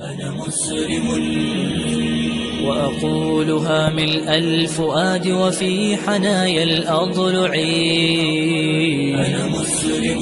أنا مسلم. وأقولها ملء الفؤاد وفي حنايا الأضلع. أنا مسلم.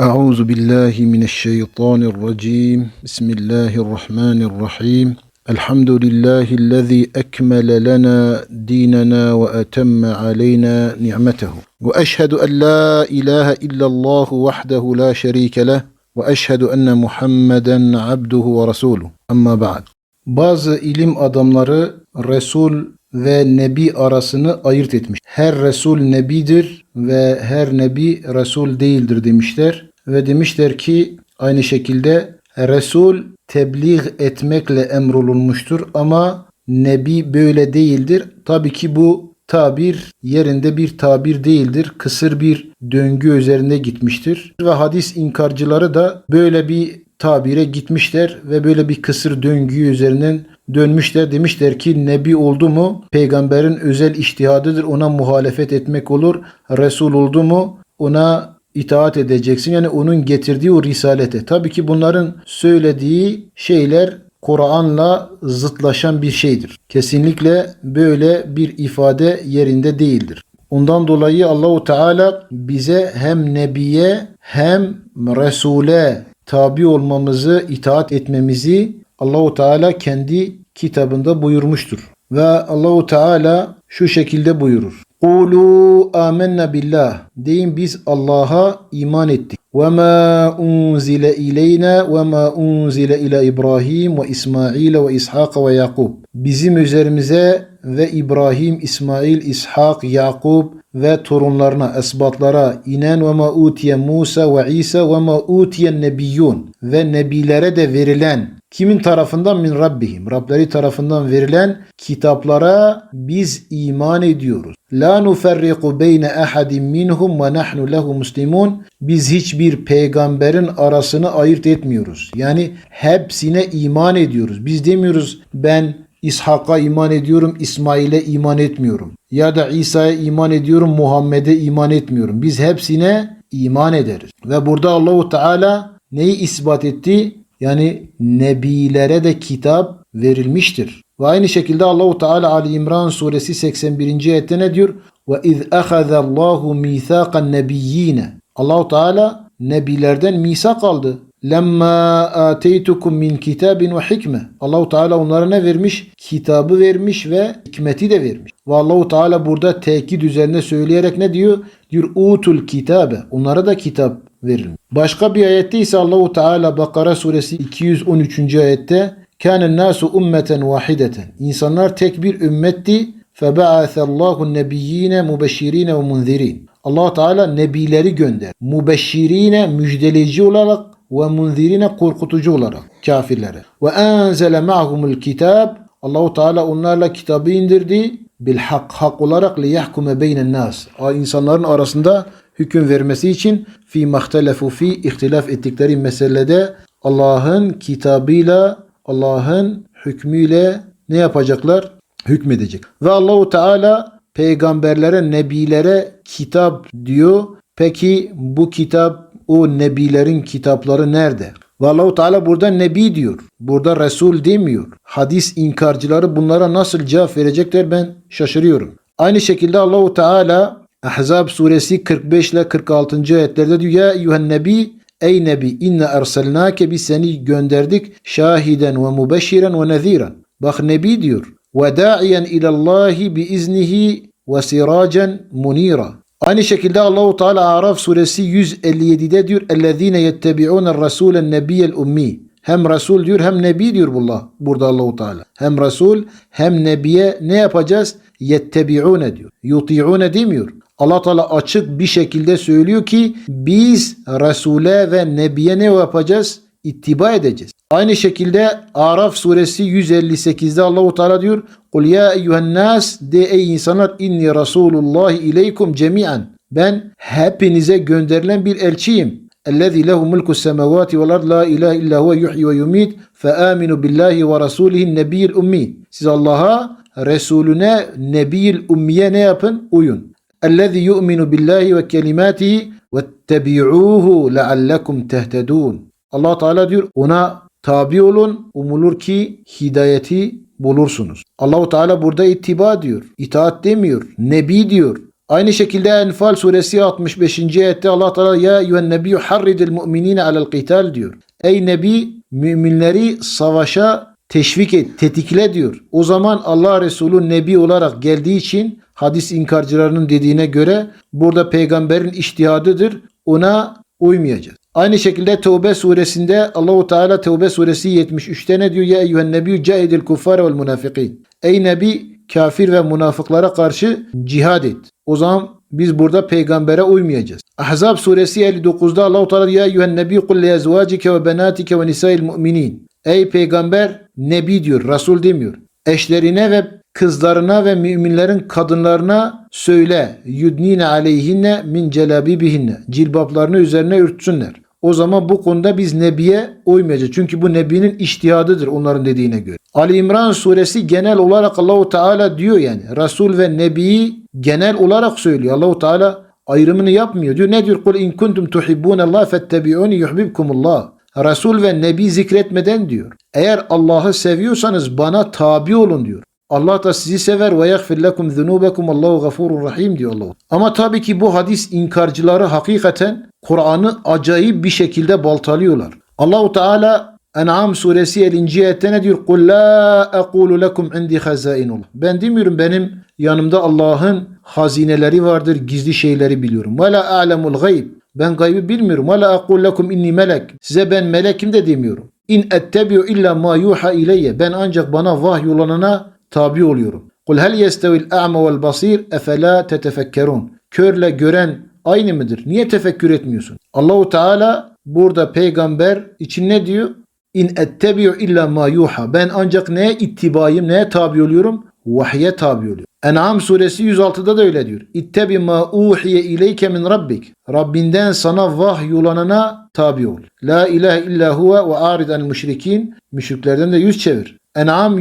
أعوذ بالله من الشيطان الرجيم. بسم الله الرحمن الرحيم. الحمد لله الذي أكمل لنا ديننا وأتم علينا نعمته. وأشهد أن لا إله إلا الله وحده لا شريك له. وأشهد أن محمدا عبده ورسوله أما بعد Bazı ilim adamları Resul ve Nebi arasını ayırt etmiş. Her Resul Nebidir ve her Nebi Resul değildir demişler. Ve demişler ki aynı şekilde Resul tebliğ etmekle emrolunmuştur ama Nebi böyle değildir. Tabii ki bu tabir yerinde bir tabir değildir. Kısır bir döngü üzerinde gitmiştir. Ve hadis inkarcıları da böyle bir tabire gitmişler ve böyle bir kısır döngü üzerinden dönmüşler. Demişler ki nebi oldu mu peygamberin özel iştihadıdır ona muhalefet etmek olur. Resul oldu mu ona itaat edeceksin. Yani onun getirdiği o risalete. Tabii ki bunların söylediği şeyler Kur'an'la zıtlaşan bir şeydir. Kesinlikle böyle bir ifade yerinde değildir. Ondan dolayı Allahu Teala bize hem nebiye hem resule tabi olmamızı, itaat etmemizi Allahu Teala kendi kitabında buyurmuştur. Ve Allahu Teala şu şekilde buyurur. Kulu amennâ billah. Deyin biz Allah'a iman ettik. Ve ma unzile ileyna ve ma unzile ila İbrahim ve İsmail ve İshak ve Yakub. Bizim üzerimize ve İbrahim, İsmail, İshak, Yakub ve torunlarına, esbatlara inen ve ma utiye Musa ve İsa ve ma utiye nebiyyun ve nebilere de verilen kimin tarafından min Rabbihim Rableri tarafından verilen kitaplara biz iman ediyoruz. La nuferriku beyne ahadin minhum ve nahnu lehu muslimun. Biz hiçbir peygamberin arasını ayırt etmiyoruz. Yani hepsine iman ediyoruz. Biz demiyoruz ben İshak'a iman ediyorum, İsmail'e iman etmiyorum. Ya da İsa'ya iman ediyorum, Muhammed'e iman etmiyorum. Biz hepsine iman ederiz. Ve burada Allahu Teala neyi ispat etti? Yani nebilere de kitap verilmiştir. Ve aynı şekilde Allahu Teala Ali İmran suresi 81. ayette ne diyor? Ve iz ahaza Allahu misaqan nebiyyine. Allahu Teala nebilerden misak aldı Lemma ateytukum min kitabin ve hikme. Allahu Teala onlara ne vermiş? Kitabı vermiş ve hikmeti de vermiş. Ve Allahu Teala burada tekit üzerine söyleyerek ne diyor? Diyor utul kitabe. Onlara da kitap verilmiş. Başka bir ayette ise Allahu Teala Bakara suresi 213. ayette Kânen nâsu ummeten vahideten. İnsanlar tek bir ümmetti. فَبَعَثَ اللّٰهُ النَّبِيِّينَ مُبَشِّر۪ينَ وَمُنْذِر۪ينَ allah Teala nebileri gönder. Mübeşşirine müjdeleyici olarak ve munzirine korkutucu olarak kafirlere. Ve enzele ma'humul kitab Allahu Teala onlarla kitabı indirdi bil hak hak olarak li yahkume beynen nas. insanların arasında hüküm vermesi için fi mahtelefu fi ihtilaf ettikleri meselede Allah'ın kitabıyla Allah'ın hükmüyle ne yapacaklar? Hükmedecek. Ve Allahu Teala peygamberlere, nebilere kitap diyor. Peki bu kitap o nebilerin kitapları nerede? Ve Allahu Teala burada nebi diyor. Burada Resul demiyor. Hadis inkarcıları bunlara nasıl cevap verecekler ben şaşırıyorum. Aynı şekilde Allahu Teala Ahzab suresi 45 ile 46. ayetlerde diyor ya eyyühen nebi ey nebi inne erselnake biz seni gönderdik şahiden ve mubeşiren ve neziren. Bak nebi diyor. Ve da'iyen ilallahi bi iznihi ve siracen munira. Aynı şekilde Allahu Teala Araf suresi 157'de diyor ellezine yettebi'un rasulen nebiyel ummi. Hem Resul diyor hem Nebi diyor Allah, burada Allahu Teala. Hem Resul hem Nebiye ne yapacağız? Yettebi'une diyor. Yuti'une demiyor. Allah Teala açık bir şekilde söylüyor ki biz Resul'e ve Nebiye ne yapacağız? İttiba edeceğiz. Aynı şekilde Araf suresi 158'de Allahu Teala diyor: "Kul ya eyyuhen nas de ey insanlar inni rasulullah ileykum cemian." Ben hepinize gönderilen bir elçiyim. Ellezî lehu mulku semavati vel ard la ilahe illa huve yuhyi ve yumit fe aminu billahi ve rasulihin nebiyyil ummi. Siz Allah'a, Resulüne, Nebiyil ummiye ne yapın? Uyun. Ellezî yu'minu billahi ve kelimatihi vettebi'ûhu leallekum tehtedûn. Allah Teala diyor ona tabi olun umulur ki hidayeti bulursunuz. Allahu Teala burada ittiba diyor. itaat demiyor. Nebi diyor. Aynı şekilde Enfal suresi 65. ayette Allah Teala ya eyyühen nebiyyü harridil mu'minine alel qital diyor. Ey nebi müminleri savaşa teşvik et, tetikle diyor. O zaman Allah Resulü nebi olarak geldiği için hadis inkarcılarının dediğine göre burada peygamberin iştihadıdır. Ona uymayacağız. Aynı şekilde Tevbe suresinde Allahu Teala Tevbe suresi 73'te ne diyor? Ya eyyühen nebiyyü cahidil kuffar vel munafikin. Ey nebi kafir ve münafıklara karşı cihad et. O zaman biz burada peygambere uymayacağız. Ahzab suresi 59'da Allahu Teala ya eyyühen nebi kul li ezvacike ve benatike ve nisa'il mu'minin. Ey peygamber nebi diyor, Resul demiyor. Eşlerine ve kızlarına ve müminlerin kadınlarına söyle yudnine aleyhinne min celabibihinne cilbaplarını üzerine örtsünler. O zaman bu konuda biz Nebi'ye uymayacağız. Çünkü bu Nebi'nin iştihadıdır onların dediğine göre. Ali İmran suresi genel olarak Allahu Teala diyor yani. Resul ve Nebi'yi genel olarak söylüyor. Allahu Teala ayrımını yapmıyor. Diyor ne diyor? Kul in kuntum tuhibbunallaha fettebi'uni yuhibbukumullah. Resul ve Nebi zikretmeden diyor. Eğer Allah'ı seviyorsanız bana tabi olun diyor. Allah da sizi sever ve yagfir lekum zunubekum Allahu gafurur rahim diyor Allah. Ama tabii ki bu hadis inkarcıları hakikaten Kur'an'ı acayip bir şekilde baltalıyorlar. Allahu Teala En'am suresi 50. ayette ne diyor? Kul la aqulu lekum indi hazainullah. Ben demiyorum benim yanımda Allah'ın hazineleri vardır, gizli şeyleri biliyorum. Ve la a'lemul gayb. Ben gaybı bilmiyorum. Ve la aqul lekum inni melek. Size ben melekim de demiyorum. İn ettebi'u illa ma yuha ileyye. Ben ancak bana vahyolunana tabi oluyorum. Kul hel yestevil a'ma vel basir efela tetefekkerun. Körle gören aynı mıdır? Niye tefekkür etmiyorsun? Allahu Teala burada peygamber için ne diyor? İn ettebi'u illa ma yuha. Ben ancak neye ittibayım, neye tabi oluyorum? Vahye tabi oluyorum. En'am suresi 106'da da öyle diyor. İttebi ma uhiye ileyke min rabbik. Rabbinden sana vahyulanana tabi ol. La ilahe illa huve ve aridan müşrikin. Müşriklerden de yüz çevir. En'am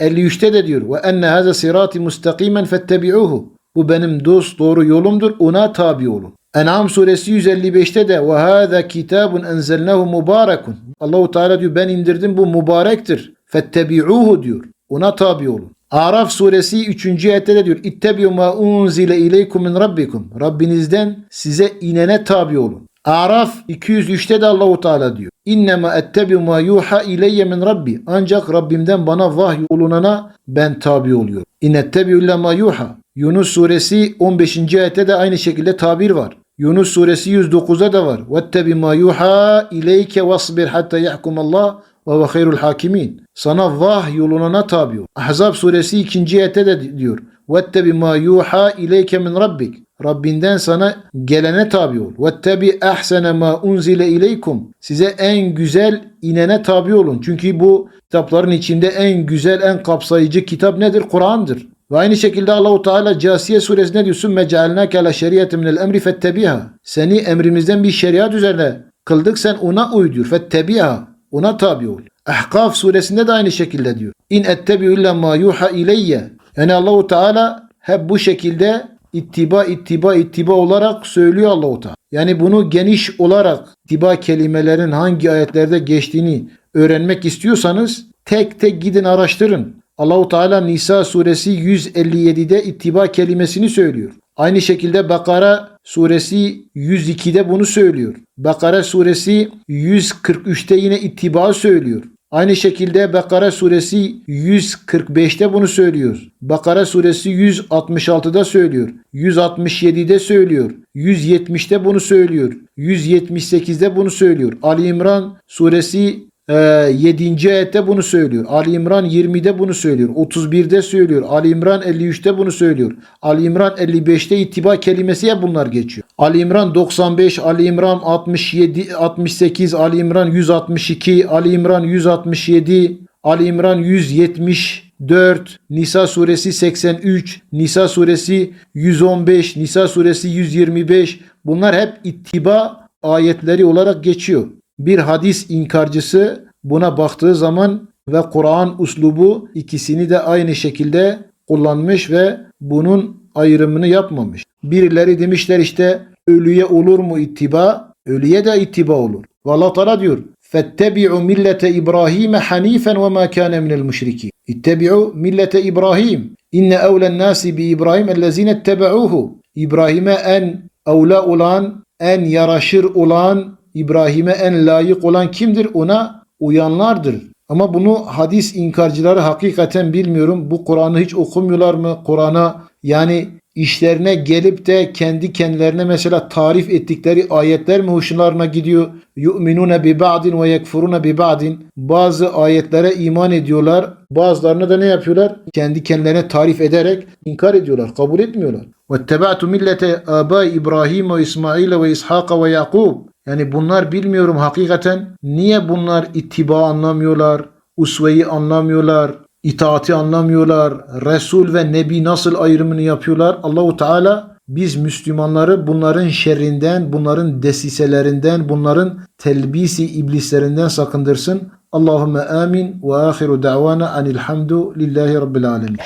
153'te de diyor. Ve enne haza sirati mustakimen fettebi'uhu. Bu benim dost doğru yolumdur. Ona tabi olun. En'am suresi 155'te de ve hâzâ kitabun enzelnehu mübarekun. Allahu Teala diyor ben indirdim bu mübarektir. Fettebi'uhu diyor. Ona tabi olun. Araf suresi 3. ayette de diyor. İttebi'u ma unzile ileykum min rabbikum. Rabbinizden size inene tabi olun. Araf 203'te de Allahu Teala diyor. İnnema ettebi'u ma yuha ileyye min rabbi. Ancak Rabbimden bana vahiy olunana ben tabi oluyorum. İnnettebi'u illa ma yuha. Yunus suresi 15. ayette de aynı şekilde tabir var. Yunus suresi 109'da da var. Vettebi ma yuha ileyke vasbir hatta yahkumallah ve ve hayrul hakimin. Sana vah yoluna tabi ol. Ahzab suresi 2. ayette de diyor. Vettebi ma yuha ileyke min rabbik. Rabbinden sana gelene tabi ol. Vettebi ahsene ma unzile ileykum. Size en güzel inene tabi olun. Çünkü bu kitapların içinde en güzel, en kapsayıcı kitap nedir? Kur'an'dır. Ve aynı şekilde Allahu Teala Casiye suresinde diyor sümme cealnake ala şeriatin minel emri fettebiha. Seni emrimizden bir şeriat üzerine kıldık sen ona uy diyor. Fettebiha. Ona tabi ol. Ahkaf suresinde de aynı şekilde diyor. İn ettebi'u illa ma yuha ileyye. Yani Allahu Teala hep bu şekilde ittiba ittiba ittiba olarak söylüyor Allahu Teala. Yani bunu geniş olarak ittiba kelimelerin hangi ayetlerde geçtiğini öğrenmek istiyorsanız tek tek gidin araştırın. Allahu Teala Nisa suresi 157'de ittiba kelimesini söylüyor. Aynı şekilde Bakara suresi 102'de bunu söylüyor. Bakara suresi 143'te yine ittiba söylüyor. Aynı şekilde Bakara suresi 145'te bunu söylüyor. Bakara suresi 166'da söylüyor. 167'de söylüyor. 170'te bunu söylüyor. 178'de bunu söylüyor. Ali İmran suresi 7. ayette bunu söylüyor. Ali İmran 20'de bunu söylüyor. 31'de söylüyor. Ali İmran 53'te bunu söylüyor. Ali İmran 55'te ittiba kelimesi hep bunlar geçiyor. Ali İmran 95, Ali İmran 67, 68, Ali İmran 162, Ali İmran 167, Ali İmran 174, Nisa suresi 83, Nisa suresi 115, Nisa suresi 125 bunlar hep ittiba ayetleri olarak geçiyor bir hadis inkarcısı buna baktığı zaman ve Kur'an uslubu ikisini de aynı şekilde kullanmış ve bunun ayrımını yapmamış. Birileri demişler işte ölüye olur mu ittiba? Ölüye de ittiba olur. Ve Allah Teala diyor فاتبعوا ملة إبراهيم حنيفا وما كان من المشركين اتبعوا ملة إبراهيم إن أولى الناس بإبراهيم الذين اتبعوه İbrahim'e en avla olan, en yaraşır olan, İbrahim'e en layık olan kimdir? Ona uyanlardır. Ama bunu hadis inkarcıları hakikaten bilmiyorum. Bu Kur'an'ı hiç okumuyorlar mı? Kur'an'a yani işlerine gelip de kendi kendilerine mesela tarif ettikleri ayetler mi hoşlarına gidiyor? Yu'minune bi ba'din ve yekfurune bi ba'din. Bazı ayetlere iman ediyorlar. Bazılarına da ne yapıyorlar? Kendi kendilerine tarif ederek inkar ediyorlar. Kabul etmiyorlar. Ve tebe'tu millete abai İbrahim ve İsmail ve İshak ve Yakub. Yani bunlar bilmiyorum hakikaten niye bunlar ittiba anlamıyorlar, usveyi anlamıyorlar, itaati anlamıyorlar, Resul ve Nebi nasıl ayrımını yapıyorlar? Allahu Teala biz Müslümanları bunların şerrinden, bunların desiselerinden, bunların telbisi iblislerinden sakındırsın. Allahümme amin ve ahiru da'vana anilhamdu lillahi rabbil alemin.